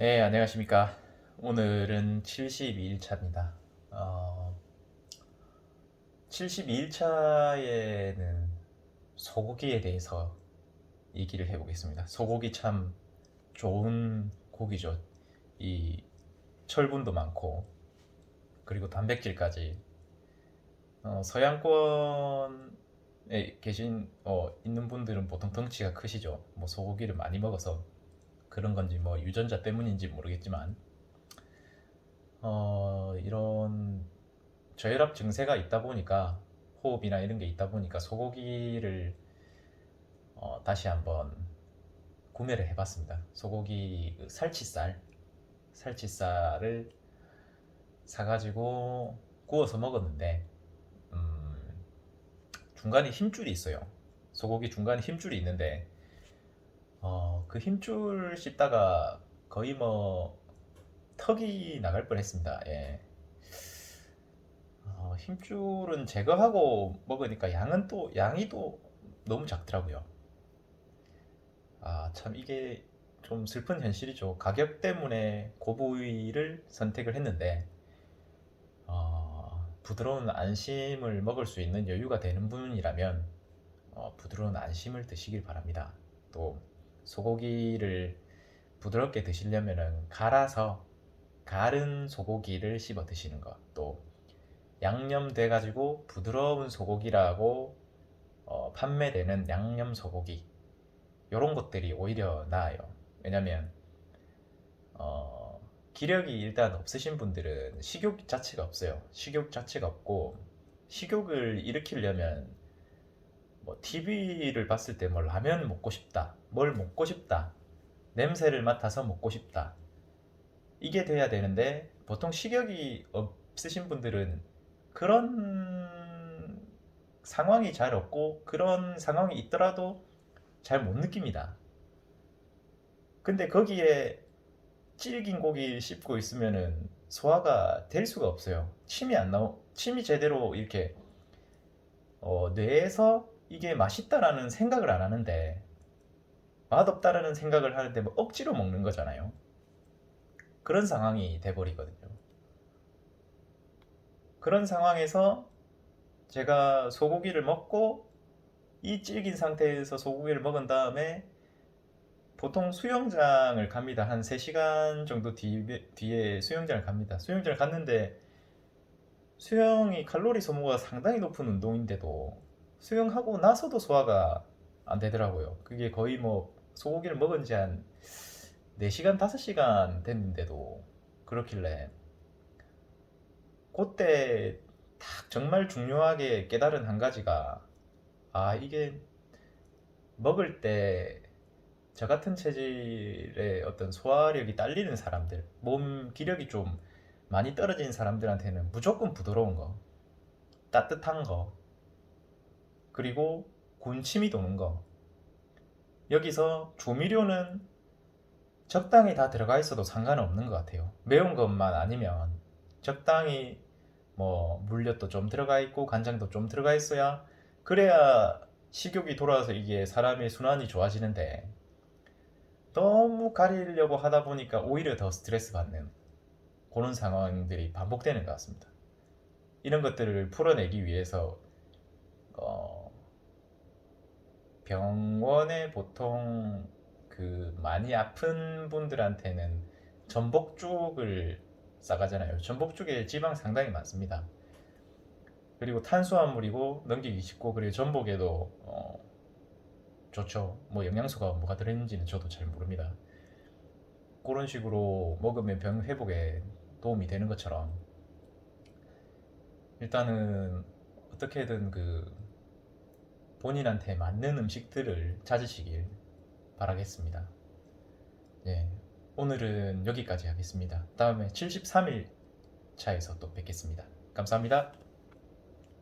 네, 안녕하십니까. 오늘은 72일차입니다. 어, 72일차에는 소고기에 대해서 얘기를 해보겠습니다. 소고기 참 좋은 고기죠. 이 철분도 많고, 그리고 단백질까지. 어, 서양권에 계신, 어, 있는 분들은 보통 덩치가 크시죠. 뭐 소고기를 많이 먹어서 그런 건지 뭐 유전자 때문인지 모르겠지만 어, 이런 저혈압 증세가 있다 보니까 호흡이나 이런 게 있다 보니까 소고기를 어, 다시 한번 구매를 해봤습니다. 소고기 그 살치살 살치살을 사가지고 구워서 먹었는데 음, 중간에 힘줄이 있어요. 소고기 중간에 힘줄이 있는데 어, 그 힘줄 씹다가 거의 뭐 턱이 나갈 뻔했습니다. 예. 어, 힘줄은 제거하고 먹으니까 양은 또 양이 또 너무 작더라고요. 아, 참 이게 좀 슬픈 현실이죠. 가격 때문에 고부위를 선택을 했는데 어, 부드러운 안심을 먹을 수 있는 여유가 되는 분이라면 어, 부드러운 안심을 드시길 바랍니다. 또 소고기를 부드럽게 드시려면은 갈아서 갈은 소고기를 씹어 드시는 것, 또 양념돼 가지고 부드러운 소고기라고 어, 판매되는 양념 소고기 이런 것들이 오히려 나아요. 왜냐면 어, 기력이 일단 없으신 분들은 식욕 자체가 없어요. 식욕 자체가 없고 식욕을 일으키려면 뭐 TV를 봤을 때 뭐 라면 먹고 싶다, 뭘 먹고 싶다, 냄새를 맡아서 먹고 싶다. 이게 돼야 되는데 보통 식욕이 없으신 분들은 그런 상황이 잘 없고 그런 상황이 있더라도 잘 못 느낍니다. 근데 거기에 질긴 고기 씹고 있으면은 소화가 될 수가 없어요. 침이 안 나오, 침이 제대로 이렇게 어, 뇌에서 이게 맛있다라는 생각을 안 하는데 맛없다라는 생각을 하는데 뭐 억지로 먹는 거잖아요. 그런 상황이 돼버리거든요. 그런 상황에서 제가 소고기를 먹고 이 질긴 상태에서 소고기를 먹은 다음에 보통 수영장을 갑니다. 한 3시간 정도 뒤, 뒤에 수영장을 갑니다. 수영장을 갔는데 수영이 칼로리 소모가 상당히 높은 운동인데도 수영하고 나서도 소화가 안 되더라고요. 그게 거의 뭐 소고기를 먹은 지 한 4시간, 5시간 됐는데도 그렇길래 그때 딱 정말 중요하게 깨달은 한 가지가 아, 이게 먹을 때 저 같은 체질의 어떤 소화력이 딸리는 사람들, 몸 기력이 좀 많이 떨어진 사람들한테는 무조건 부드러운 거, 따뜻한 거, 그리고 군침이 도는 거. 여기서 조미료는 적당히 다 들어가 있어도 상관없는 것 같아요. 매운 것만 아니면 적당히 뭐 물엿도 좀 들어가 있고 간장도 좀 들어가 있어야 그래야 식욕이 돌아와서 이게 사람의 순환이 좋아지는데 너무 가리려고 하다 보니까 오히려 더 스트레스 받는 그런 상황들이 반복되는 것 같습니다. 이런 것들을 풀어내기 위해서 어, 병원에 보통 그 많이 아픈 분들한테는 전복죽을 싸가잖아요. 전복죽에 지방 상당히 많습니다. 그리고 탄수화물이고 넘기기 쉽고 그리고 전복에도 어, 좋죠. 뭐 영양소가 뭐가 들어있는지는 저도 잘 모릅니다. 그런 식으로 먹으면 병 회복에 도움이 되는 것처럼 일단은 어떻게든 그 본인한테 맞는 음식들을 찾으시길 바라겠습니다. 예, 오늘은 여기까지 하겠습니다. 다음에 73일 차에서 또 뵙겠습니다. 감사합니다.